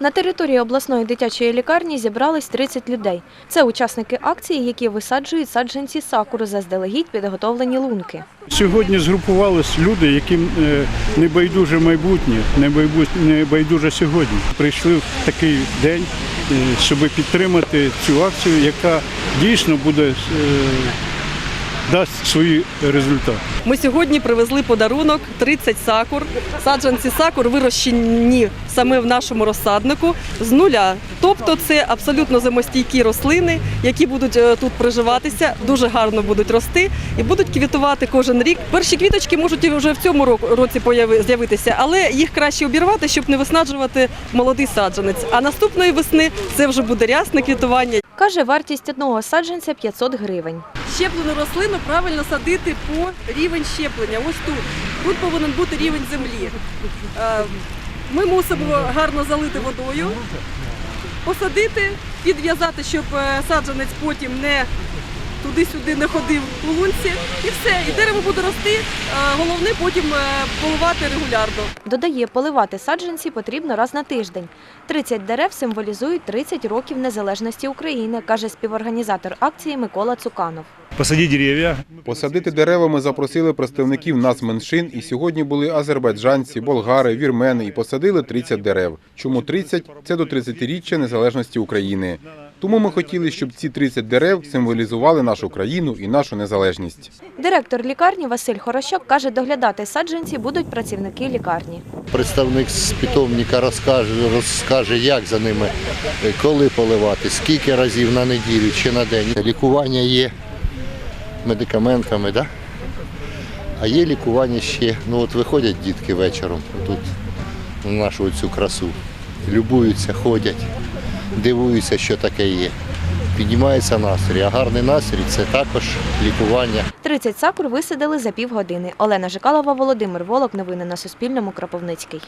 На території обласної дитячої лікарні зібрались 30 людей. Це учасники акції, які висаджують саджанці сакуру заздалегідь підготовлені лунки. Сьогодні згрупувались люди, яким е, не байдуже майбутнє, не байдуже сьогодні. Прийшли в такий день, е, щоб підтримати цю акцію, яка дійсно буде е, дасть свої результати. Ми сьогодні привезли подарунок 30 сакур. Саджанці сакур вирощені саме в нашому розсаднику з нуля. Тобто це абсолютно зимостійкі рослини, які будуть е, тут приживатися, дуже гарно будуть рости і будуть квітувати кожен рік. Перші квіточки можуть і вже в цьому ро- році появи- з'явитися, але їх краще обірвати, щоб не виснаджувати молодий саджанець. А наступної весни це вже буде рясне квітування. Каже, вартість одного саджанця 500 гривень. Щеплену рослину правильно садити по рівень щеплення. Ось тут. Тут повинен бути рівень землі. Е, Ми мусимо гарно залити водою, посадити, підв'язати, щоб е, саджанець потім не туди-сюди не ходив у лунці. І все. І дерево буде рости. Е, Головне потім поливати регулярно. Додає, поливати саджанці потрібно раз на тиждень. 30 дерев символізують 30 років незалежності України, каже співорганізатор акції Микола Цуканов. Посадити дерева ми запросили представників нацменшин, і сьогодні були азербайджанці, болгари, вірмени і посадили 30 дерев. Чому 30? Це до 30-річчя незалежності України. Тому ми хотіли, щоб ці 30 дерев символізували нашу країну і нашу незалежність. Директор лікарні Василь Хорощок каже, доглядати саджанці будуть працівники лікарні. Представник з питомника розкаже, розкаже, як за ними, е, коли поливати, скільки разів на неділю чи на день. Лікування є медикаментами, да? а є лікування ще. Ну от виходять дітки вечором тут на нашу цю красу. Любуються, ходять, дивуються, що таке є. Піднімається настрій, а гарний настрій це також лікування. 30 сакур висадили за півгодини. Олена Жикалова, Володимир Волок. Новини на Суспільному. Кропивницький.